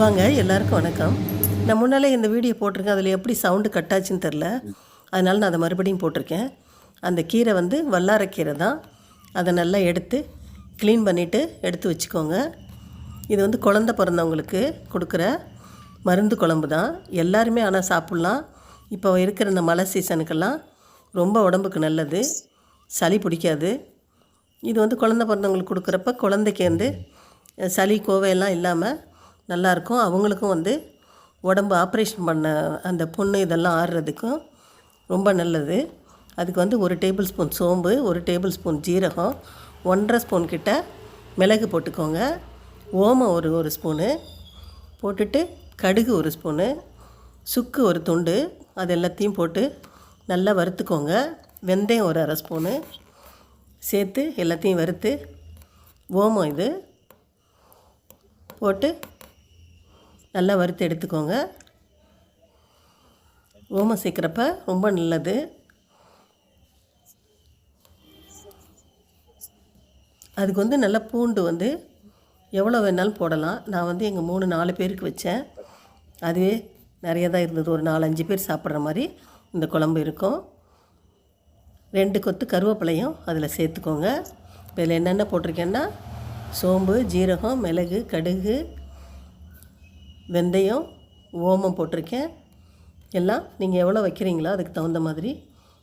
வாங்க எல்லாருக்கும் வணக்கம். நான் முன்னாலே இந்த வீடியோ போட்டிருக்கேன் அதில் எப்படி சவுண்டு கட் ஆச்சுன்னு தெரில அதனால் நான் அதை மறுபடியும் போட்டிருக்கேன். அந்த கீரை வந்து வல்லாரக்கீரை தான். அதை நல்லா எடுத்து க்ளீன் பண்ணிவிட்டு எடுத்து வச்சுக்கோங்க. இது வந்து குழந்த பிறந்தவங்களுக்கு கொடுக்குற மருந்து குழம்பு தான். எல்லாருமே ஆனால் சாப்பிட்லாம். இப்போ இருக்கிற இந்த மழை சீசனுக்கெல்லாம் ரொம்ப உடம்புக்கு நல்லது. சளி பிடிக்காது. இது வந்து குழந்த பிறந்தவங்களுக்கு கொடுக்குறப்ப குழந்தைக்கு வந்து சளி கோவையெல்லாம் இல்லாமல் நல்லாயிருக்கும். அவங்களுக்கும் வந்து உடம்பு ஆப்ரேஷன் பண்ண அந்த புண்ணு இதெல்லாம் ஆறுறதுக்கும் ரொம்ப நல்லது. அதுக்கு வந்து ஒரு டேபிள் ஸ்பூன் சோம்பு ஒரு டேபிள் ஸ்பூன் ஜீரகம் ஒன்றரை ஸ்பூன் கிட்ட மிளகு போட்டுக்கோங்க. ஓமம் ஒரு ஒரு ஸ்பூனு. போட்டுட்டு கடுகு ஒரு ஸ்பூனு. சுக்கு ஒரு துண்டு. அது எல்லாத்தையும் போட்டு நல்லா வறுத்துக்கோங்க. வெந்தயம் ஒரு அரை ஸ்பூனு. சேர்த்து எல்லாத்தையும் வறுத்து ஓமம் இது. போட்டு நல்லா வறுத்து எடுத்துக்கோங்க. ஓமம் சேர்க்குறப்ப ரொம்ப நல்லது. அதுக்கு வந்து நல்லா பூண்டு வந்து எவ்வளோ வேணாலும் போடலாம். நான் வந்து எங்கள் மூணு நாலு பேருக்கு வச்சேன். அதுவே நிறைய தான் இருந்தது. ஒரு நாலஞ்சு பேர் சாப்பிட்ற மாதிரி இந்த குழம்பு இருக்கும். ரெண்டு கொத்து கருவேப்பிலையும் அதில் சேர்த்துக்கோங்க. இதில் என்னென்ன போட்டிருக்கேன்னா சோம்பு ஜீரகம் மிளகு கடுகு வெந்தயம் ஓமம் போட்டிருக்கேன். எல்லாம் நீங்கள் எவ்வளோ வைக்கிறீங்களோ அதுக்கு தகுந்த மாதிரி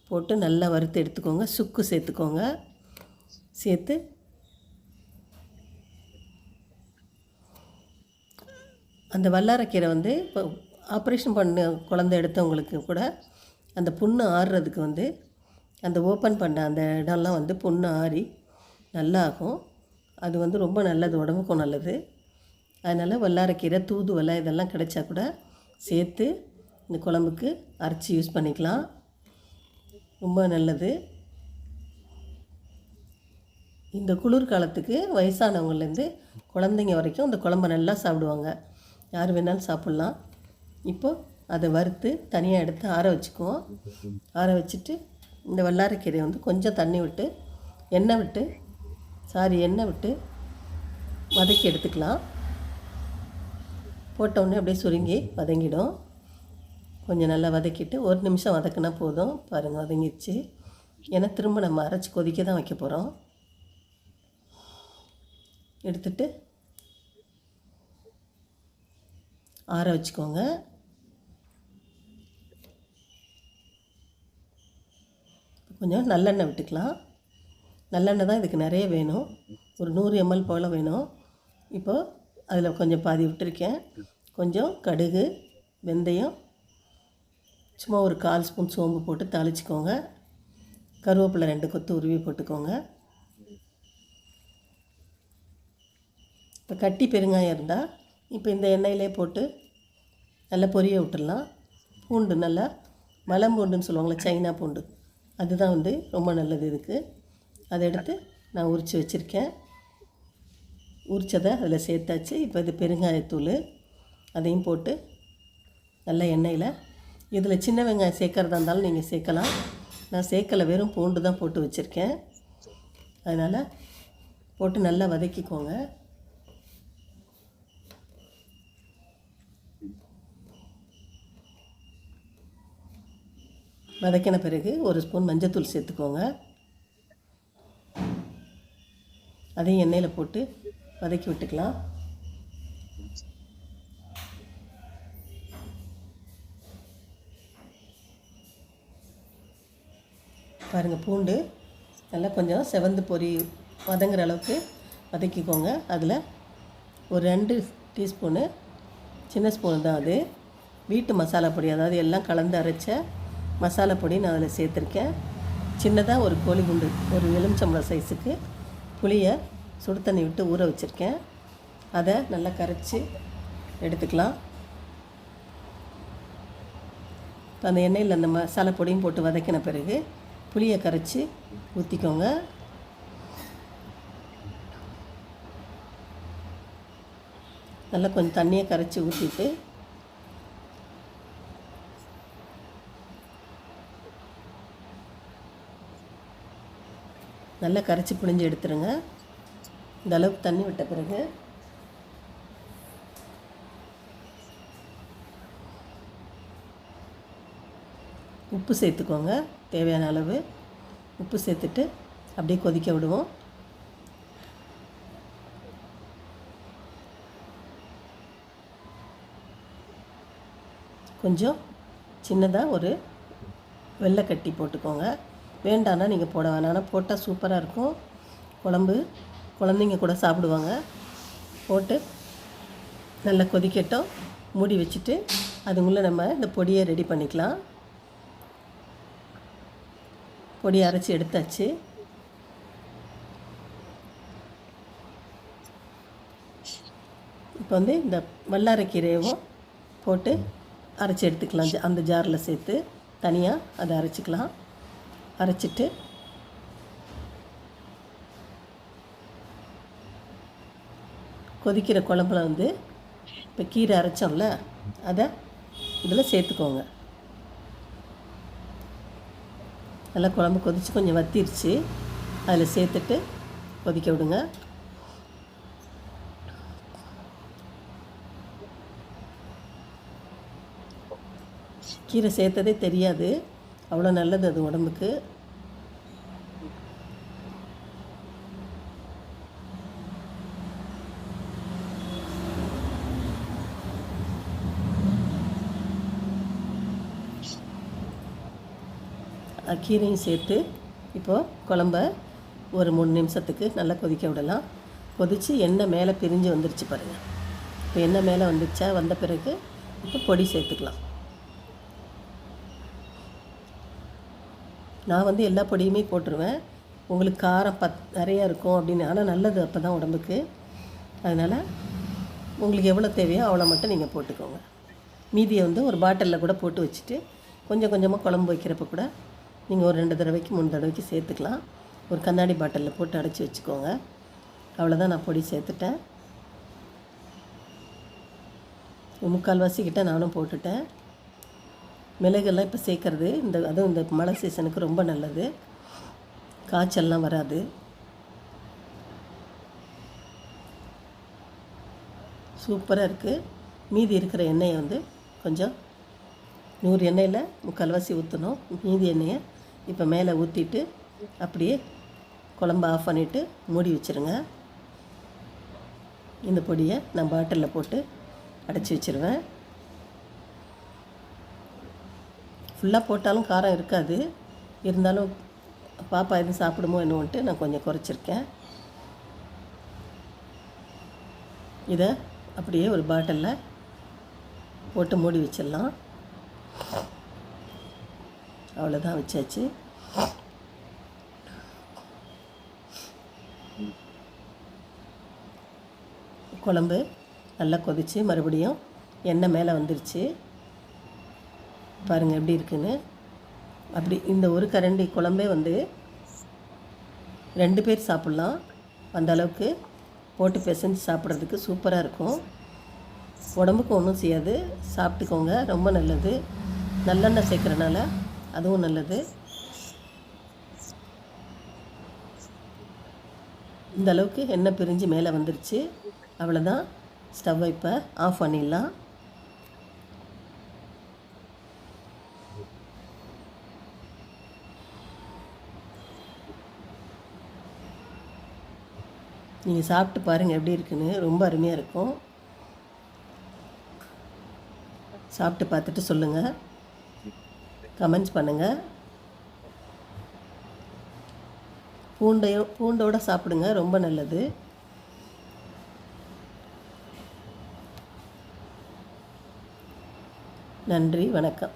போட்டு நல்லா வறுத்து எடுத்துக்கோங்க. சுக்கு சேர்த்துக்கோங்க. சேர்த்து அந்த வல்லாரக்கீரை வந்து இப்போ ஆப்ரேஷன் பண்ண குழந்தை எடுத்தவங்களுக்கு கூட அந்த புண்ணு ஆறுறதுக்கு வந்து அந்த ஓப்பன் பண்ண அந்த இடம்லாம் வந்து புண்ணு ஆறி நல்லா ஆகும் அது வந்து ரொம்ப நல்லது உடம்புக்கும் நல்லது. அதனால் வல்லாரக்கீரை தூதுவலை இதெல்லாம் கிடைச்சா கூட சேர்த்து இந்த குழம்புக்கு அரைச்சி யூஸ் பண்ணிக்கலாம். ரொம்ப நல்லது. இந்த குளிர் காலத்துக்கு வயசானவங்கள்லேருந்து குழந்தைங்க வரைக்கும் இந்த குழம்ப நல்லா சாப்பிடுவாங்க. யார் வேணாலும் சாப்பிட்லாம். இப்போது அதை வறுத்து தனியாக எடுத்து ஆற வச்சுக்குவோம். ஆற வச்சுட்டு இந்த வல்லாரக்கீரையை வந்து கொஞ்சம் தண்ணி விட்டு எண்ணெய் விட்டு சாரி எண்ணெய் விட்டு வதக்கி எடுத்துக்கலாம். போட்டவுடனே அப்படியே சுருங்கி வதங்கிடும். கொஞ்சம் நல்லா வதக்கிட்டு ஒரு நிமிஷம் வதக்குனா போதும். பாருங்கள் வதங்கிடுச்சு ஏன்னா திரும்ப நம்ம அரைச்சி கொதிக்க தான் வைக்க போகிறோம் எடுத்துட்டு ஆற வச்சுக்கோங்க. கொஞ்சம் நல்லெண்ணெய் விட்டுக்கலாம். நல்லெண்ணெய் தான் இதுக்கு நிறைய வேணும். ஒரு நூறு எம்எல் போல் வேணும். இப்போது அதில் கொஞ்சம் பாதி விட்டுருக்கேன். கொஞ்சம் கடுகு வெந்தயம் சும்மா ஒரு கால் ஸ்பூன் சோம்பு போட்டு தாளிச்சிக்கோங்க. கருவேப்பிலை ரெண்டு கொத்து உருவி போட்டுக்கோங்க. இப்போ கட்டி பெருங்காயம் இருந்தால் இப்போ இந்த எண்ணெயிலே போட்டு நல்லா பொரிய விட்டுடலாம். பூண்டு நல்லா மலம் பூண்டுன்னு சொல்லுவாங்களே சைனா பூண்டு. அதுதான் வந்து ரொம்ப நல்லது இதுக்கு. அதை எடுத்து நான் உரித்து வச்சுருக்கேன். உரித்ததை அதில் சேர்த்தாச்சு. இப்போ இது பெருங்காயத்தூள். அதையும் போட்டு நல்ல எண்ணெயில் இதில் சின்ன வெங்காயம் சேர்க்குறதா இருந்தாலும் நீங்கள் சேர்க்கலாம். நான் சேர்க்கலை வெறும் பூண்டு தான் போட்டு வச்சுருக்கேன். அதனால் போட்டு நல்லா வதக்கிக்கோங்க. வதக்கின பிறகு ஒரு ஸ்பூன் மஞ்சத்தூள் சேர்த்துக்கோங்க. அதையும் எண்ணெயில் போட்டு வதக்கி விட்டுக்கலாம். பாருங்கள் பூண்டு. நல்லா கொஞ்சம் செவந்து பொரி வதங்குற அளவுக்கு வதக்கிக்கோங்க. அதில் ஒரு ரெண்டு டீஸ்பூனு சின்ன ஸ்பூன் தான் அது. வீட்டு மசாலா பொடி அதாவது எல்லாம் கலந்து அரைச்ச மசாலா பொடி நான் அதில் சேர்த்துருக்கேன். சின்னதாக ஒரு கோழி குண்டு ஒரு எலுமிச்சம்பழம் சைஸுக்கு புளியை சுடு தண்ணி விட்டு ஊற வச்சுருக்கேன். அதை நல்லா கரைச்சி எடுத்துக்கலாம். அந்த எண்ணெயில் அந்த மசாலா பொடியும் போட்டு வதக்கின பிறகு புளியை கரைச்சி ஊற்றிக்கோங்க நல்லா கொஞ்சம் தண்ணியை கரைச்சி ஊற்றிட்டு நல்லா கரைச்சி புளிஞ்சு எடுத்துருங்க. இந்த அளவுக்கு தண்ணி விட்ட பிறகு உப்பு சேர்த்துக்கோங்க. தேவையான அளவு உப்பு சேர்த்துட்டு அப்படியே கொதிக்க விடுவோம். கொஞ்சம் சின்னதாக ஒரு வெள்ளை கட்டி போட்டுக்கோங்க. வேண்டான்னா நீங்கள் போட வேணாம். ஆனால் போட்டால் சூப்பராக இருக்கும். குழம்பு குழந்தைங்க கூட சாப்பிடுவாங்க. போட்டு நல்லா கொதிக்கட்டும். மூடி வச்சுட்டு அதுக்குள்ளே நம்ம இந்த பொடியை ரெடி பண்ணிக்கலாம். பொடியை அரைச்சி எடுத்தாச்சு. இப்போ வந்து இந்த வல்லாரைக்கீரையும் போட்டு அரைச்சி எடுத்துக்கலாம். அந்த ஜாரில் சேர்த்து தனியாக அதை அரைச்சிக்கலாம். அரைச்சிட்டு கொதிக்கிற குழம்புல வந்து இப்போ கீரை அரைச்சோம்ல அதை இதில் சேர்த்துக்கோங்க. நல்லா குழம்பு கொதித்து கொஞ்சம் வத்திருச்சு. அதில் சேர்த்துட்டு கொதிக்க விடுங்க. கீரை சேர்த்ததே தெரியாது. அவ்வளோ நல்லது அது உடம்புக்கு. கீரையும் சேர்த்து இப்போது குழம்ப ஒரு மூணு நிமிஷத்துக்கு நல்லா கொதிக்க விடலாம். கொதித்து எண்ணெய் மேலே பிரிஞ்சு வந்துருச்சு பாருங்கள் இப்போ எண்ணெய் மேலே வந்துருச்சா வந்த பிறகு இப்போ பொடி சேர்த்துக்கலாம். நான் வந்து எல்லா பொடியுமே போட்டுருவேன். உங்களுக்கு காரம் பத் நிறையா இருக்கும் அப்படின்னு. ஆனால் நல்லது அப்போ தான் உடம்புக்கு. அதனால் உங்களுக்கு எவ்வளோ தேவையோ அவ்வளோ மட்டும் நீங்கள் போட்டுக்கோங்க. மீதியை வந்து ஒரு பாட்டிலில் கூட போட்டு வச்சுட்டு கொஞ்சம் கொஞ்சமாக குழம்பு வைக்கிறப்ப கூட நீங்கள் ஒரு ரெண்டு தடவைக்கு மூணு தடவைக்கு சேர்த்துக்கலாம். ஒரு கண்ணாடி பாட்டிலில் போட்டு அடைச்சி வச்சுக்கோங்க. அவ்வளோதான் நான் பொடி சேர்த்துட்டேன். ஒரு முக்கால்வாசி கிட்ட நானும் போட்டுட்டேன். மிளகெல்லாம் இப்போ சேர்க்கறது இந்த அதுவும் இந்த மழை சீசனுக்கு ரொம்ப நல்லது. காய்ச்சல்லாம் வராது. சூப்பராக இருக்குது மீதி இருக்கிற எண்ணெயை வந்து கொஞ்சம் நூறு எண்ணெயில் முக்கால்வாசி ஊற்றணும் மீதி எண்ணெயை இப்போ மேலே ஊற்றிட்டு அப்படியே குழம்பு ஆஃப் பண்ணிவிட்டு மூடி வச்சுருங்க. இந்த பொடியை நான் பாட்டிலில் போட்டு அடைச்சி வச்சுருவேன். ஃபுல்லாக போட்டாலும் காரம் இருக்காது. இருந்தாலும் பாப்பா எதுவும் சாப்பிடுமோ என்னவன்ட்டு நான் கொஞ்சம் குறைச்சிருக்கேன். இதை அப்படியே ஒரு பாட்டிலில் போட்டு மூடி வச்சிடலாம். அவ்வளோதான் வச்சாச்சு. குழம்பு நல்லா கொதிச்சு மறுபடியும் எண்ணெய் மேலே வந்துருச்சு. பாருங்கள் எப்படி இருக்குன்னு. அப்படி இந்த ஒரு கரண்டி குழம்பே வந்து ரெண்டு பேர் சாப்பிட்லாம். அந்த அளவுக்கு போட்டு பிசைஞ்சு சாப்பிட்றதுக்கு சூப்பராக இருக்கும். உடம்புக்கு ஒன்றும் செய்யாது. சாப்பிட்டுக்கோங்க. ரொம்ப நல்லது. நல்லெண்ணெய் சேர்க்குறனால அதுவும் நல்லது. இந்த அளவுக்கு எண்ணெய் பிரிஞ்சு மேலே வந்துருச்சு. அவ்வளோதான் ஸ்டவ்வை இப்போ ஆஃப் பண்ணிடலாம். நீங்கள் சாப்பிட்டு பாருங்கள் எப்படி இருக்குன்னு. ரொம்ப அருமையாக இருக்கும். சாப்பிட்டு பார்த்துட்டு சொல்லுங்கள் கமெண்ட்ஸ் பண்ணுங்கள் பூண்டையோ பூண்டோட சாப்பிடுங்க ரொம்ப நல்லது. நன்றி வணக்கம்.